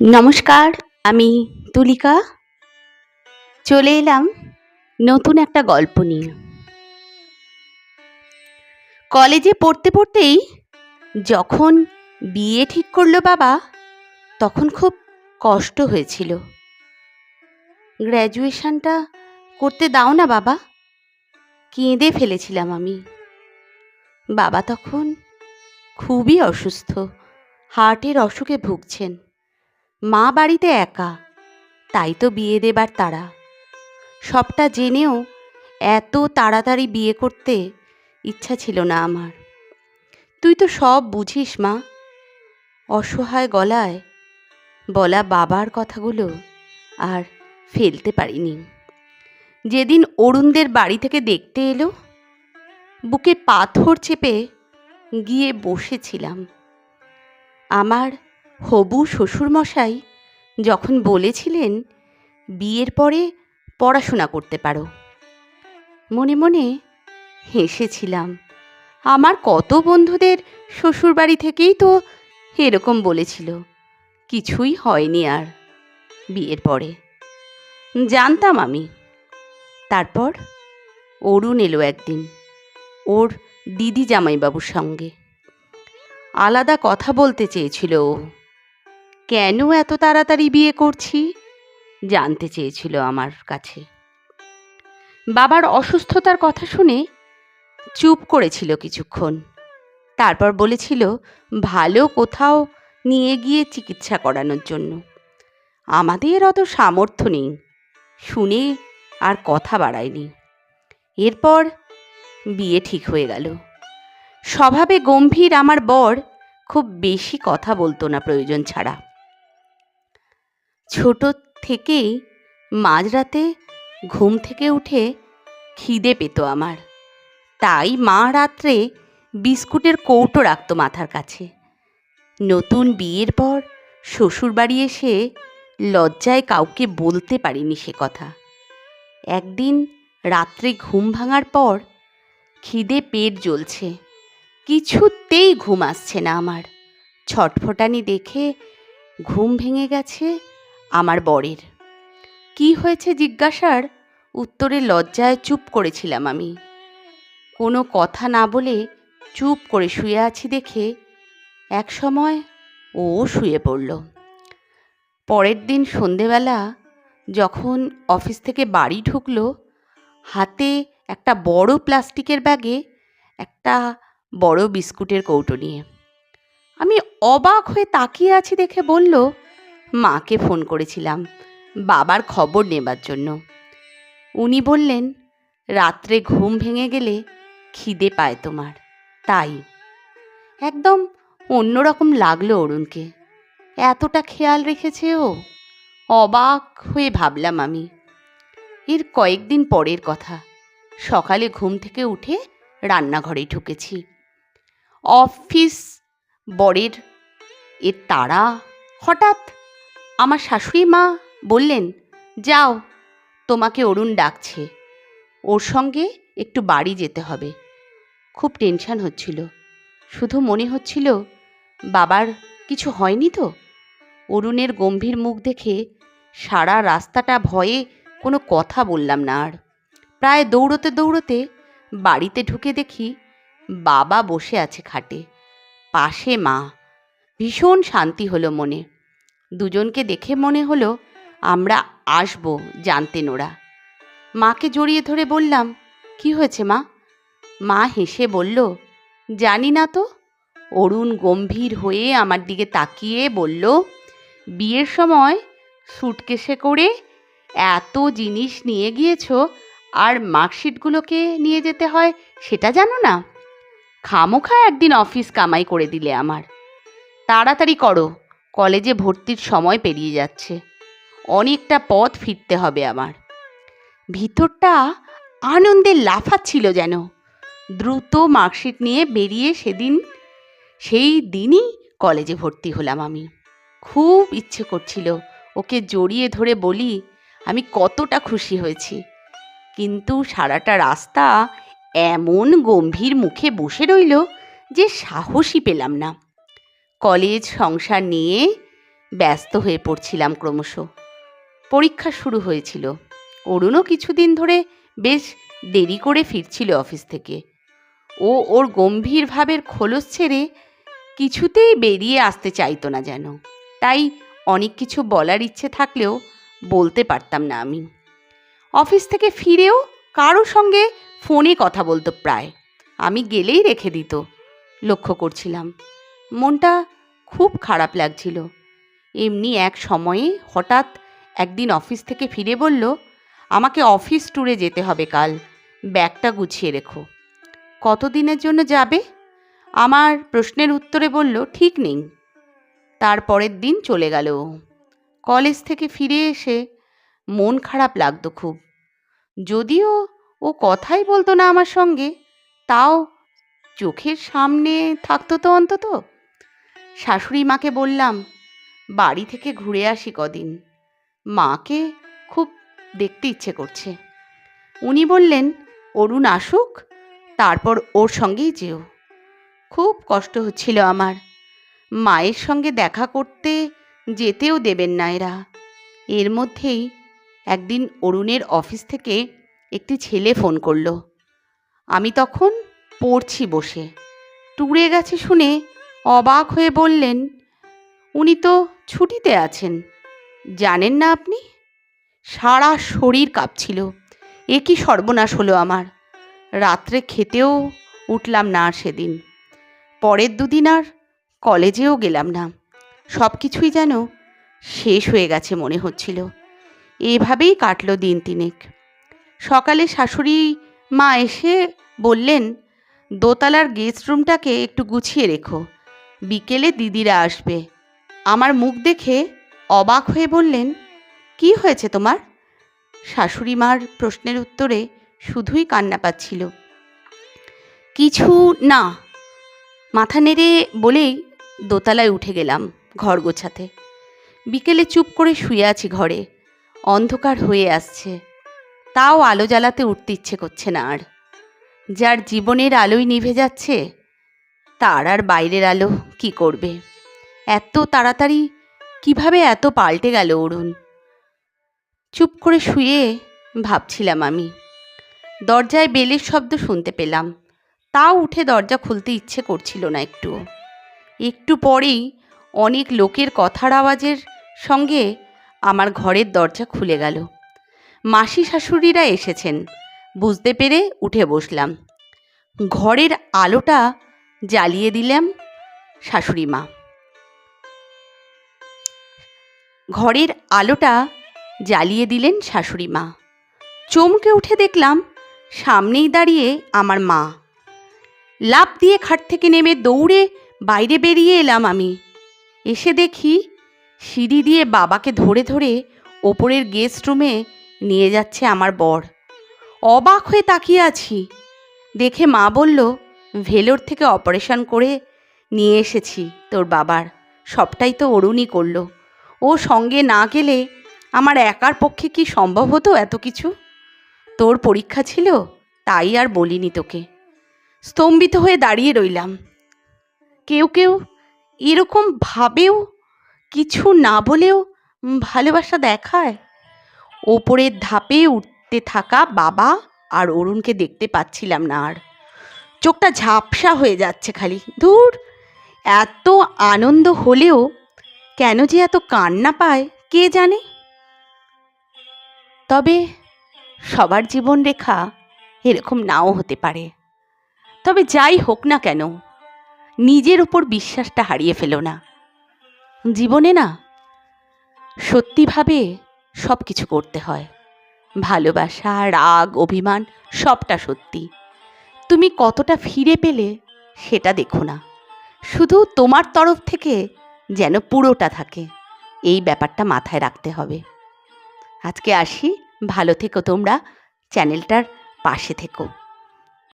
নমস্কার, আমি তুলিকা। চলে এলাম নতুন একটা গল্প নিয়ে। কলেজে পড়তে পড়তেই যখন বিয়ে ঠিক করল বাবা, তখন খুব কষ্ট হয়েছিল। গ্র্যাজুয়েশনটা করতে দাও না বাবা, কেঁদে ফেলেছিলাম আমি। বাবা তখন খুবই অসুস্থ, হার্টের অসুখে ভুগছেন। মা বাড়িতে একা। তাই তো বিয়ে দেবার তারা সবটা জেনেও এত তাড়াতাড়ি বিয়ে করতে ইচ্ছা ছিল না আমার। তুই তো সব বুঝিস, মা। অসহায় গলায় বলা বাবার কথাগুলো আর ফেলতে পারিনি। যেদিন অরুণদের বাড়ি থেকে দেখতে এলো, বুকে পাথর চেপে গিয়ে বসেছিলাম। আমার হবু শ্বশুরমশাই, যখন বলেছিলেন, বিয়ের পরে পড়াশোনা করতে পারো। মনে মনে হেসেছিলাম। আমার কত বন্ধুদের শ্বশুরবাড়ি থেকেই তো এরকম বলেছিল। কিছুই হয়নি আর বিয়ের পরে। জানতাম আমি। তারপর অরুণ এলো একদিন, ওর দিদি জামাইবাবুর সঙ্গে। আলাদা কথা বলতে চেয়েছিল ও। কেন এত তাড়াতাড়ি বিয়ে করছি? জানতে চেয়েছিল আমার কাছে। বাবার অসুস্থতার কথা শুনে চুপ করেছিল কিছুক্ষণ। তারপর বলেছিল, ভালো কোথাও নিয়ে গিয়ে চিকিৎসা করানোর জন্য। আমাদের অত সামর্থ্য নেই। শুনে আর কথা বাড়ায়নি। এরপর বিয়ে ঠিক হয়ে গেল। স্বভাবে গম্ভীর আমার বর খুব বেশি কথা বলতো না প্রয়োজন ছাড়া। ছোট থেকেই মাঝরাতে ঘুম থেকে উঠে খিদে পেত আমার। তাই মা রাত্রে বিস্কুটের কৌটো রাখতো মাথার কাছে। নতুন বিয়ের পর শ্বশুরবাড়ি এসে লজ্জায় কাউকে বলতে পারিনি সে কথা। একদিন রাত্রে ঘুম ভাঙার পর খিদে পেট জ্বলছে। কিছুতেই ঘুম আসছে না আমার। ছটফটানি দেখে ঘুম ভেঙে গেছে আমার বরের। কি হয়েছে জিজ্ঞাসার? উত্তরে লজ্জায় চুপ করেছিলাম আমি। কোনো কথা না বলে চুপ করে শুয়ে আছি দেখে এক সময় ও শুয়ে পড়ল। পরের দিন সন্ধেবেলা যখন অফিস থেকে বাড়ি ঢুকলো, হাতে একটা বড় প্লাস্টিকের ব্যাগে একটা বড় বিস্কুটের কৌটো নিয়ে। আমি অবাক হয়ে তাকিয়ে আছি দেখে বলল মাকে ফোন করেছিলাম, বাবার খবর নেবার জন্য। উনি বললেন, রাত্রে ঘুম ভেঙে গেলে খিদে পায় তোমার, তাই। একদম অন্যরকম লাগল অরুণকে। এতটা খেয়াল রেখেছে ও? অবাক হয়ে ভাবলাম আমি। এর কয়েকদিন পরের কথা, সকালে ঘুম থেকে উঠে রান্নাঘরে ঢুকেছি। অফিস, বরের, এর তারা, হঠাৎ আমার শাশুড়ি মা বললেন, যাও, তোমাকে অরুণ ডাকছে। ওর সঙ্গে একটু বাড়ি যেতে হবে। খুব টেনশন হচ্ছিল। শুধু মনে হচ্ছিল, বাবার কিছু হয়নি তো? অরুণের গম্ভীর মুখ দেখে সারা রাস্তাটা ভয়ে কোনো কথা বললাম না আর। প্রায় দৌড়তে দৌড়তে বাড়িতে ঢুকে দেখি বাবা বসে আছে খাটে। পাশে মা। ভীষণ শান্তি হলো মনে। দুজনকে দেখে মনে হলো, আমরা আসব, জানতেন ওরা। মাকে জড়িয়ে ধরে বললাম, কি হয়েছে মা? মা হেসে বলল, জানি না তো। অরুণ গম্ভীর হয়ে আমার দিকে তাকিয়ে বলল, বিয়ের সময় সুটকেসে করে এত জিনিস নিয়ে গিয়েছো, আর মার্কশিটগুলোকে নিয়ে যেতে হয়, সেটা জানো না? খামোখা একদিন অফিস কামাই করে দিলে আমার। তাড়াতাড়ি করো। কলেজে ভর্তির সময় পেরিয়ে যাচ্ছে। অনেকটা পথ ফিরতে হবে আমার ভিতরটা আনন্দে লাফাচ্ছিল যেন। দ্রুত মার্কশিট নিয়ে বেরিয়ে সেদিন, সেই দিনই কলেজে ভর্তি হলাম আমি। খুব ইচ্ছে করছিল ওকে জড়িয়ে ধরে বলি, আমি কতটা খুশি হয়েছি। কিন্তু সারাটা রাস্তা এমন গম্ভীর মুখে বসে রইল যে সাহসই পেলাম না। কলেজ, সংসার নিয়ে ব্যস্ত হয়ে পড়ছিলাম ক্রমশ। পরীক্ষা শুরু হয়েছিল। অরুণও কিছুদিন ধরে বেশ দেরি করে ফিরছিল অফিস থেকে। ও ওর গম্ভীর ভাবের খোলস ছেড়ে কিছুতেই বেরিয়ে আসতে চাইতো না যেন। তাই অনেক কিছু বলার ইচ্ছে থাকলেও বলতে পারতাম না আমি। অফিস থেকে ফিরেও কারও সঙ্গে ফোনে কথা বলতো প্রায়। আমি গেলেই রেখে দিত। লক্ষ্য করছিলাম। মনটা খুব খারাপ লাগছিল। এমনি এক সময়ে হঠাৎ একদিন অফিস থেকে ফিরে বলল, আমাকে অফিস ট্যুরে যেতে হবে কাল, ব্যাগটা গুছিয়ে রেখো। কতদিনের জন্য যাবে? আমার প্রশ্নের উত্তরে বলল, ঠিক নেই। তারপরের দিন চলে গেল। কলেজ থেকে ফিরে এসে মন খারাপ লাগতো খুব। যদিও ও কথাই বলতো না আমার সঙ্গে, তাও চোখের সামনে থাকতো তো অন্তত। শাশুড়ি মাকে বললাম, বাড়ি থেকে ঘুরে আসি কদিন। মাকে খুব দেখতে ইচ্ছে করছে। উনি বললেন, অরুণ আসুক, তারপর ওর সঙ্গেই যেও। খুব কষ্ট হচ্ছিল আমার। মায়ের সঙ্গে দেখা করতে যেতেও দেবেন না এরা। এর মধ্যেই একদিন অরুণের অফিস থেকে একটি ছেলে ফোন করল। আমি তখন পড়ছি বসে। ট্যুরে গেছে শুনে অবাক হয়ে বললেন, উনি তো ছুটিতে আছেন। জানেন না আপনি? সারা শরীর কাঁপছিল। এ কি সর্বনাশ হলো আমার। রাত্রে খেতেও উঠলাম না সেদিন। পরের দুদিন আর কলেজেও গেলাম না। সব কিছুই যেন শেষ হয়ে গেছে মনে হচ্ছিল। এভাবেই কাটলো দিন তিনেক। সকালে শাশুড়ি মা এসে বললেন, দোতলার গেস্ট রুমটাকে একটু গুছিয়ে রেখো। বিকেলে দিদিরা আসবে। আমার মুখ দেখে অবাক হয়ে বললেন, কি হয়েছে তোমার? শাশুড়ি মার প্রশ্নের উত্তরে শুধুই কান্না পাচ্ছিল। কিছু না। মাথা নেড়ে বলেই দোতলায় উঠে গেলাম ঘর গোছাতে। বিকেলে চুপ করে শুয়ে আছি ঘরে। অন্ধকার হয়ে আসছে। তাও আলো জ্বালাতে উঠতে ইচ্ছে করছে না আর। যার জীবনের আলোই নিভে যাচ্ছে তার আর বাইরের আলো কি করবে? এত তাড়াতাড়ি কীভাবে এত পাল্টে গেল অরুণ? চুপ করে শুয়ে ভাবছিলাম আমি। দরজায় বেলের শব্দ শুনতে পেলাম। তাও উঠে দরজা খুলতে ইচ্ছে করছিল না একটু একটু পরেই অনেক লোকের কথার আওয়াজের সঙ্গে আমার ঘরের দরজা খুলে গেল। মাসি শাশুড়িরা এসেছেন। বুঝতে পেরে উঠে বসলাম। ঘরের আলোটা জ্বালিয়ে দিলাম শাশুড়ি মা। ঘরের আলোটা জ্বালিয়ে দিলেন শাশুড়ি মা। চমকে উঠে দেখলাম সামনেই দাঁড়িয়ে আমার মা। লাফ দিয়ে খাট থেকে নেমে দৌড়ে বাইরে বেরিয়ে এলাম আমি। এসে দেখি সিঁড়ি দিয়ে বাবাকে ধরে ধরে ওপরের গেস্ট রুমে নিয়ে যাচ্ছে আমার বর। অবাক হয়ে তাকিয়ে আছি। দেখে মা বলল ভেলোর থেকে অপারেশন করে নিয়ে এসেছি তোর বাবার। সবটাই তো অরুণই করল। ও সঙ্গে না গেলে আমার একার পক্ষে কি সম্ভব হতো এত কিছু? তোর পরীক্ষা ছিল? তাই আর বলিনি তোকে। স্তম্ভিত হয়ে দাঁড়িয়ে রইলাম। কেউ কেউ এরকম ভাবেও কিছু না বলেও ভালোবাসা দেখায়? ওপরের ধাপে উঠতে থাকা বাবা আর অরুণকে দেখতে পাচ্ছিলাম না আর। চোখটা ঝাপসা হয়ে যাচ্ছে খালি। দূর, এত আনন্দ হলেও কেন যে এত কান্না পায়, কে জানে? তবে সবার জীবন রেখা এরকম নাও হতে পারে। তবে যাই হোক না কেন, নিজের উপর বিশ্বাসটা হারিয়ে ফেলো না। জীবনে না সত্যিভাবে সব কিছু করতে হয়। ভালোবাসা, রাগ, অভিমান সবটা সত্যি। তুমি কতটা ফিরে পেলে সেটা দেখো না। শুধু তোমার তরফ থেকে যেন পুরোটা থাকে, এই ব্যাপারটা মাথায় রাখতে হবে। আজকে আসি, ভালো থেকো তোমরা, চ্যানেলটার পাশে থেকো।